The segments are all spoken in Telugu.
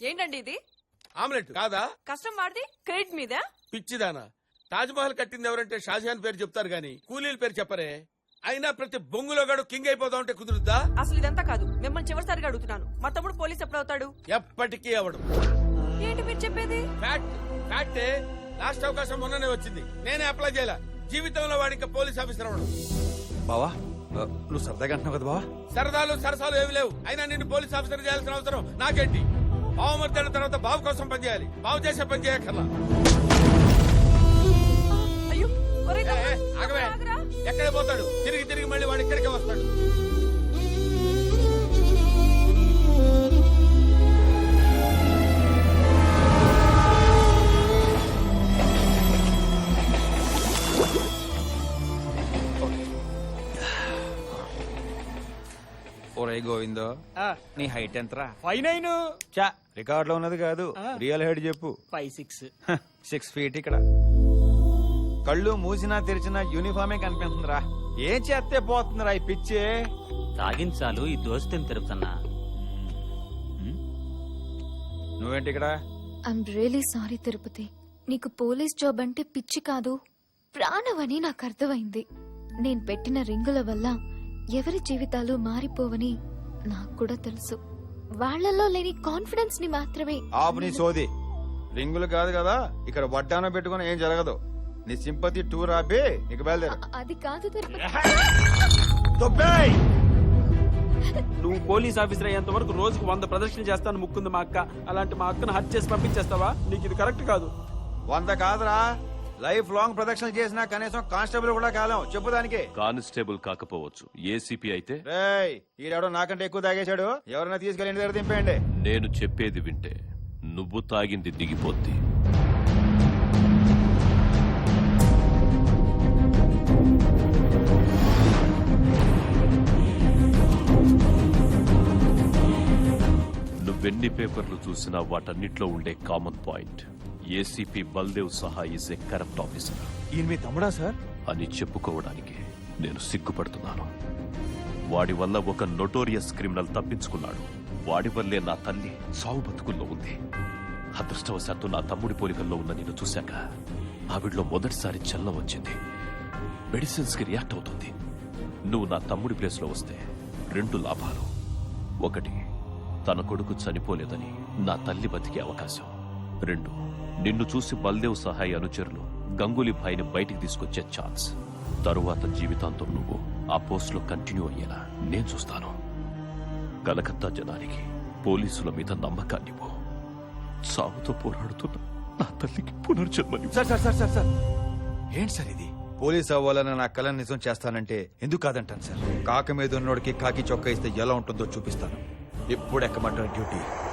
ఏంటండి ఇది? ఆమ్లెట్. కాదా? కష్టం వాడిది క్రెడిట్ మీద? పిచ్చిదానా. తాజ్ మహల్ కట్టింది ఎవరంటే షాజహాన్ పేరు చెప్తారు గాని కూలీల పేరు చెప్పరే. అయినా ప్రతి బొంగులో గడు కింగ్ అయిపోతా ఉంటే కుదురుద్దా? అసలు ఇదంతా కాదు. మిమ్మల్ని చివరిసారిగా అడుగుతున్నాను. మా తమ్ముడు పోలీస్ ఎప్పుడు అవుతాడు? ఎప్పటికీ అవడు ఏంటి మీరు చెప్పేది? ఫ్యాక్ట్ ఫ్యాక్టే లాస్ట్ అవకాశం మొన్ననే వచ్చింది. నేనే అప్లై చేయాల? జీవితంలో వాడి ఇంకా పోలీస్ ఆఫీసర్ అవడు బావా ఆ, నువ్వు సరదాగా అంటున్నావు కదా బావా? సరదాలు సరసాలు ఏమి లేవు. అయినా నిన్ను పోలీస్ ఆఫీసర్ చేయాల్సిన అవసరం నాకేంటి? బావు మర్దైన తర్వాత బావు కోసం పనిచేయాలి బావు చేసే పని చేయక్కర్లా. ఆగవే. ఎక్కడ పోతాడు? తిరిగి తిరిగి మళ్ళీ వాడు ఇక్కడికే వస్తాడు. ఒరే గోవిందో నీ హైట్ ఎంతరా? ఫైవ్ నైన్ చా రికార్డ్లో ఉన్నది కాదు. రియల్ హైట్ చెప్పు. ఫైవ్ సిక్స్ సిక్స్ ఫీట్ ఇక్కడ. కళ్ళు మూసినా తెరిచినా యూనిఫామే కనిపిస్తుందిరా. ఏం చేస్తే పోతుందిరా ఈ పిచ్చి? తాగించాలు ఈ దోస్తుని తిరుపుతున్నా నువ్వేంటి ఇక్కడ? ఐమ్ రియలీ సారీ తిరుపతి నీకు పోలీస్ జాబ్ అంటే పిచ్చి కాదు. ప్రాణమని నాకు అర్థమైంది. నేను పెట్టిన రింగుల వల్ల ఎవరి జీవితాలు మారిపోవని నాకు కూడా తెలుసు. వాళ్ళలో లేని కాన్ఫిడెన్స్ని మాత్రమే ఆపు నీ సోది. రింగులు కాదు కదా ఇక్కడ వడ్డాన పెట్టుకుని ఏం జరగదు. నీ సింపతి టూర్ ఆపి నీకు బయలుదేరు. అది కాదు! నువ్వు పోలీస్ ఆఫీసర్ అయ్యేంత వరకు రోజుకు వంద ప్రదర్శనలు చేస్తాను ముక్కుంది మా అక్క. అలాంటి మా అక్కను హత్య చేసి పంపించేస్తావా? నీకు ఇది కరెక్ట్ కాదు. వంద కాదురా. లైఫ్ లాంగ్ ప్రదక్షిణ చేసినా కనీసం కానిస్టేబుల్ కూడా కాలం. చెప్పు దానికి. కానిస్టేబుల్ కాకపోవచ్చు. ఏసీపీ అయితే? రేయ్ ఈడెవడో నాకంటే ఎక్కువ తాగేశాడు? ఎవరైనా తీసుకెళ్ళి ఇంటి దగ్గర దింపేయండి. నేను చెప్పేది వింటే నువ్వు తాగింది దిగిపోద్ది. నువ్వెన్ని పేపర్లు చూసినా వాటన్నిట్లో ఉండే కామన్ పాయింట్. ఏసీపీ బల్దేవ్ సహా ఇస్ ఏ కరప్ట్ ఆఫీసర్. ఈయన మీ తమ్ముడా సార్? అని చెప్పుకోవడానికి నేను సిగ్గుపడుతున్నాను. వాడి వల్ల ఒక నొటోరియస్ క్రిమినల్ తప్పించుకున్నాడు. వాడి వల్లే నా తల్లి సావు బతుకుల్లో ఉంది. అదృష్టవశాత్తు నా తమ్ముడి పోలికల్లో ఉన్న నిన్ను చూశాక ఆవిడలో మొదటిసారి చలనం వచ్చింది. మెడిసిన్స్కి రియాక్ట్ అవుతుంది. నువ్వు నా తమ్ముడి ప్లేస్లో వస్తే రెండు లాభాలు. ఒకటి తన కొడుకు చనిపోలేదని నా తల్లి బతికే అవకాశం. రెండు. నిన్ను చూసి బల్దేవ్ సహాయ అనుచరులు గంగూలీ భాయ్ని బయటికి తీసుకొచ్చే ఛాన్స్. తరువాత జీవితాంతం నువ్వు ఆ పోస్ట్లో కంటిన్యూ అయ్యేలా నేను చూస్తాను. కలకత్తా జనానికి పోలీసుల మీద నమ్మకాన్నివ్వు సాగుతో పోరాడుతున్న నా తల్లికి పునర్జన్మని sir sir sir sir sir. ఏంటి సార్ ఇది? పోలీస్ అవ్వాలని నా కళ నిజం చేస్తానంటే ఎందుకు కాదంటాను సార్? కాక మీద ఉన్నోడికి కాకి చొక్కా ఇస్తే ఎలా ఉంటుందో చూపిస్తాను. ఎప్పుడు ఎక్కమంటారు డ్యూటీ?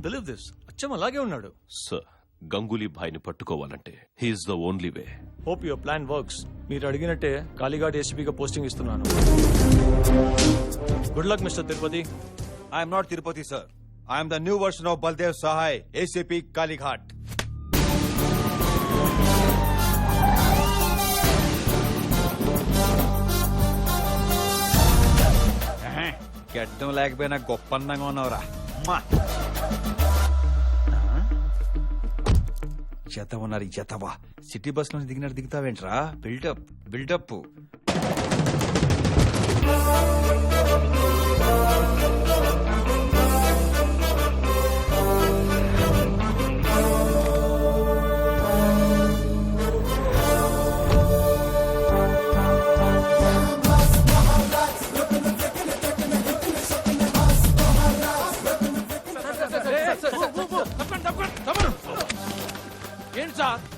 Can't believe this. అచ్చం అలాగే ఉన్నాడు. సార్ గంగూలీ భాయ్ని పట్టుకోవాలంటే he is the only way hope your plan works మీరు అడిగినట్టే కాళీఘాట్ ఏసీపీగా పోస్టింగ్ ఇస్తున్నాను. Good luck mister Tirupati I'm not Tirupati sir I'm the new version of Baldev Sahay ACP Kalighat గడ్డం లేకపోయినా గొప్ప అందంగా ఉన్నావురా. మ్మా. చేతవ ఉన్నారు జతవా. సిటీ బస్ నుంచి దిగినట్టు దిగుతావేంట్రా? బిల్డప్ బిల్డప్ ఏంటి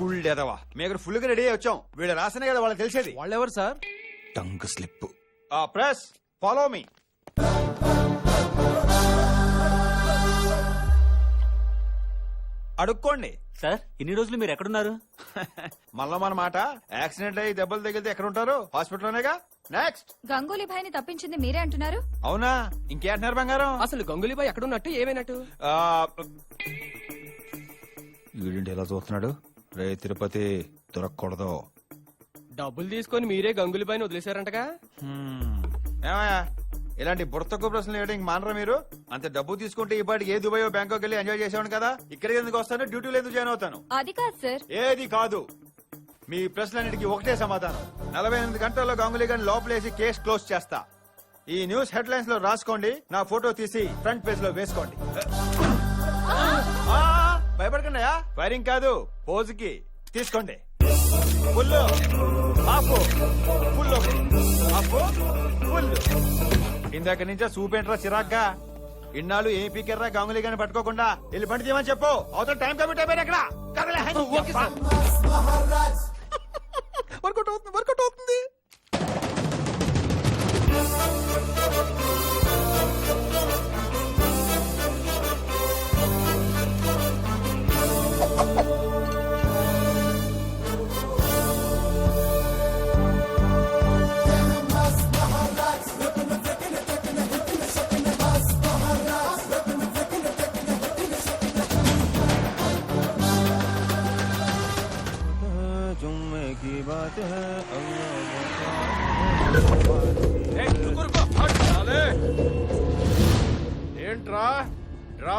ఫుల్ ఎదవా మేము ఫుల్గా రెడీ వచ్చాం. వీళ్ళు రాసనే కదా వాళ్ళకి తెలిసేది. వాళ్ళెవరు సార్? Tongue slip. ఆ ప్రెస్ ఫాలో మీ. అడుక్కోండి. సార్ ఇన్ని రోజులు మీరు ఎక్కడున్నారు? మళ్ళా మన మాట యాక్సిడెంట్ అయ్యి దెబ్బలు తగిలితే ఎక్కడ ఉంటారు హాస్పిటల్లోనేగా? నెక్స్ట్ గంగూలీ భాయ్ని తప్పించింది మీరే అంటున్నారు? అవునా? ఇంకేంటున్నారు బంగారం? అసలు గంగులీబాయ్ ఎక్కడున్నట్టు ఏమైనట్టు? వీడింటి ఎలా చూస్తున్నాడు? రే తిరుపతి దొరకకూడదు. డబ్బులు తీసుకొని మీరే గంగులీబాయ్ని వదిలేశారంటగా? హ్మ్. ఏమయ్యా ఇలాంటి బుర్తకు ప్రశ్నలు వేయడం ఇంక మానరా మీరు? అంత డబ్బు తీసుకుంటే ఈ పాటికి ఏ దుబాయ్ బ్యాంకాక్ వెళ్ళి ఎంజాయ్ చేసేవాడు కదా? ఇక్కడికి ఎందుకు వస్తాను? డ్యూటీలో ఎందుకు జాయిన్ అవుతాను. అది కాదు సార్. ఏది కాదు. మీ ప్రశ్నలన్నిటికీ ఒకటే సమాధానం. నలభై ఎనిమిది గంటల్లో గంగులీ గారిని లోపలేసి కేసు క్లోజ్ చేస్తా. ఈ న్యూస్ హెడ్ లైన్స్లో రాసుకోండి నా ఫోటో తీసి ఫ్రంట్ పేజ్లో వేసుకోండి. భయపడకండి ఫైరింగ్ కాదు పోజుకి తీసుకోండి. ఫుల్ ఆపు. ఫుల్ ఆపు ఫుల్ ఇందాక నుంచే చూపేంట్రా చిరాగ్గా? ఇన్నాళ్ళు ఏం పీకెర్రా గంగులీ గారిని పట్టుకోకుండా వెళ్ళి బండి తీయమని చెప్పు. అవతల టైం కమిట్ అయిపోయింది అక్కడ. వర్కౌట్ అవుతుంది వర్కౌట్ అవుతుంది.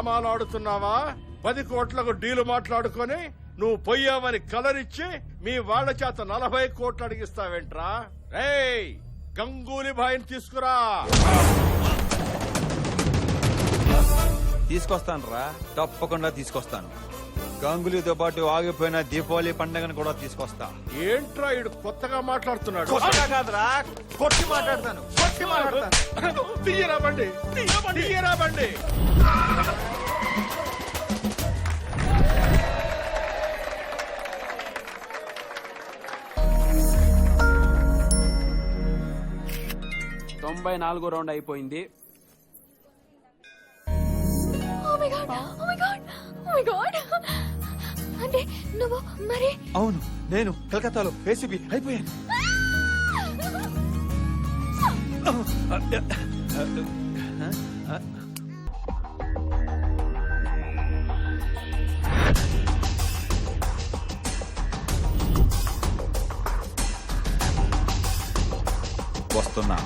డ్రామాలు ఆడుతున్నావా? పది కోట్లకు డీలు మాట్లాడుకొని నువ్వు పొయ్యావని కలరిచ్చి మీ వాళ్ళ చేత నలభై కోట్లు అడిగిస్తావేంట్రా? రేయ్ గంగూలీ భాయిని తీసుకురా. తీసుకొస్తాను రా తప్పకుండా తీసుకొస్తాను. గంగులీతో పాటు ఆగిపోయిన దీపావళి పండుగను కూడా తీసుకొస్తా. ఏంట్రా ఇడు కొత్తగా మాట్లాడుతున్నాడు? కొత్తగా కాదురా. కొట్టి మాట్లాడతాను. కొట్టి మాట్లాడతాను. తీయరా బండి. తీయరా బండి. తొంభై నాలుగో రౌండ్ అయిపోయింది Oh my God! Oh my God! Oh my God! అంటే నువ్వు మరి అవును నేను కలకత్తాలో ఏసీబీ అయిపోయాను వస్తున్నా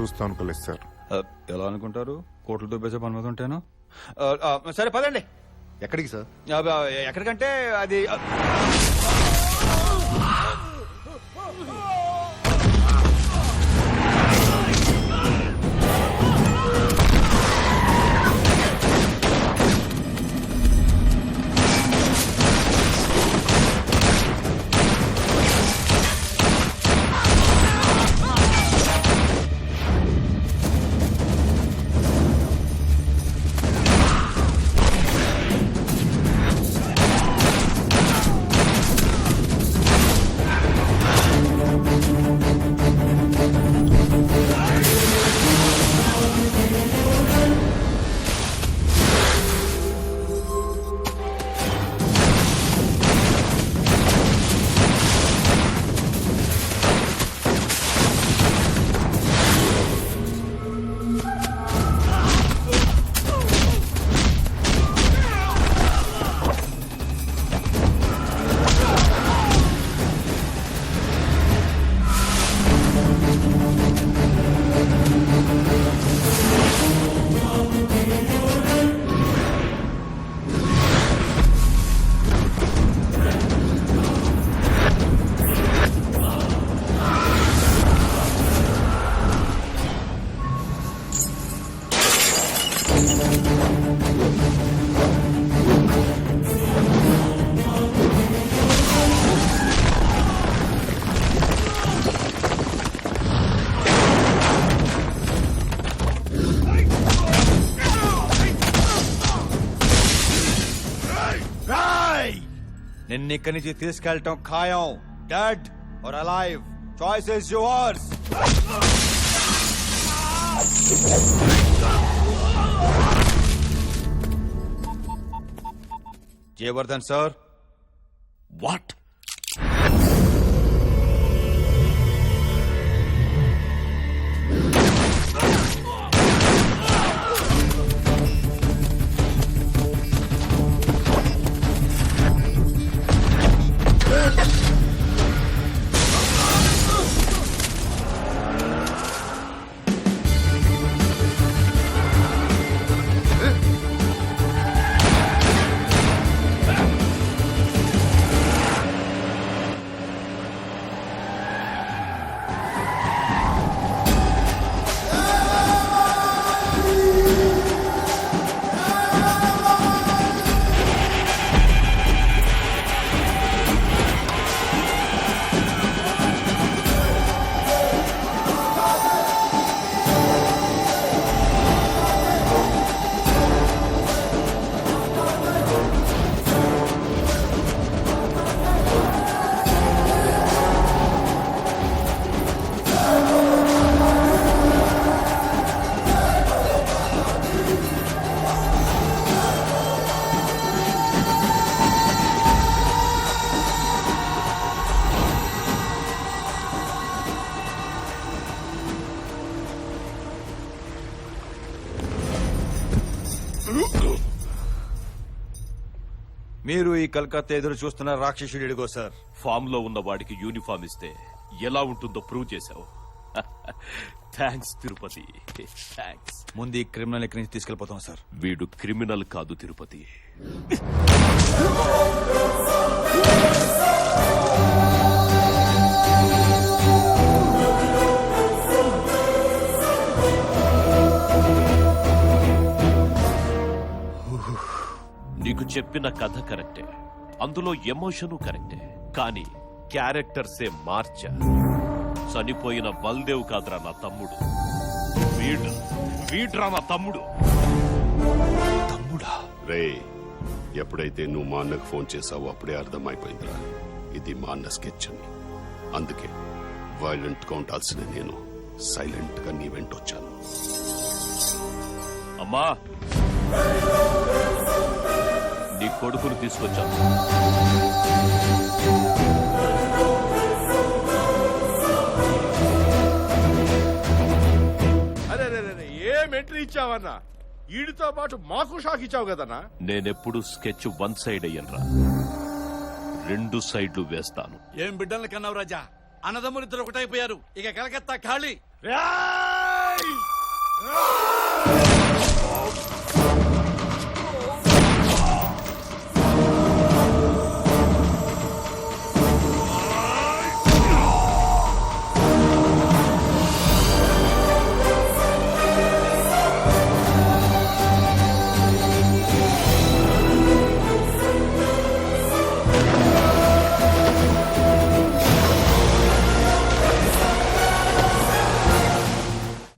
చూస్తాం అనుకోలేదు సార్. ఎలా అనుకుంటారు? కోట్లు దుబ్బేసే పని మీద ఉంటాను? సరే పదండి. ఎక్కడికి సార్? ఎక్కడికంటే అది ఆ, నిన్న ఇక్కడి నుంచి తీసుకెళ్ళటం ఖాయం. Dead or alive choice is yours Jayavardhan sir. What Calcutta ఎదురు చూస్తున్న రాక్షసుడు ఇడిగో సార్. ఫామ్లో ఉన్న వాడికి యూనిఫామ్ ఇస్తే ఎలా ఉంటుందో ప్రూవ్ చేశావు. థ్యాంక్స్ తిరుపతి. థ్యాంక్స్ ముందు ఈ క్రిమినల్ ఇక్కడి నుంచి తీసుకెళ్ళిపోతాం సార్? వీడు క్రిమినల్ కాదు తిరుపతి. నీకు చెప్పిన కథ కరెక్టే. అందులో ఎమోషను కరెక్టే. కానీ క్యారెక్టర్సే మార్చా. చనిపోయిన బల్దేవ్ కాదురా నా తమ్ముడు. వీడు వీడ్రా నా తమ్ముడు. తమ్ముడా? రే ఎప్పుడైతే నువ్వు మా అన్నకు ఫోన్ చేసావో అప్పుడే అర్థమైపోయిందిరా. ఇది మా అన్న స్కెచ్ అని. అందుకే వైలెంట్గా ఉండాల్సిన నేను. సైలెంట్గా నీ వెంట వచ్చాను. అమ్మా! కొడుకును తీసుకొచ్చాను అరే ఏం ఎంట్రీ ఇచ్చావన్నా? ఈడితో పాటు మాకు షాక్ ఇచ్చావు కదన్నా? నేనెప్పుడు స్కెచ్ వన్ సైడ్ అయ్యనరా. రెండు సైడ్లు వేస్తాను. ఏం బిడ్డలు కన్నావు రాజా? అన్నదమ్ములిద్దరు ఒకటైపోయారు. ఇక కలకత్తా ఖాళీ. రేయ్!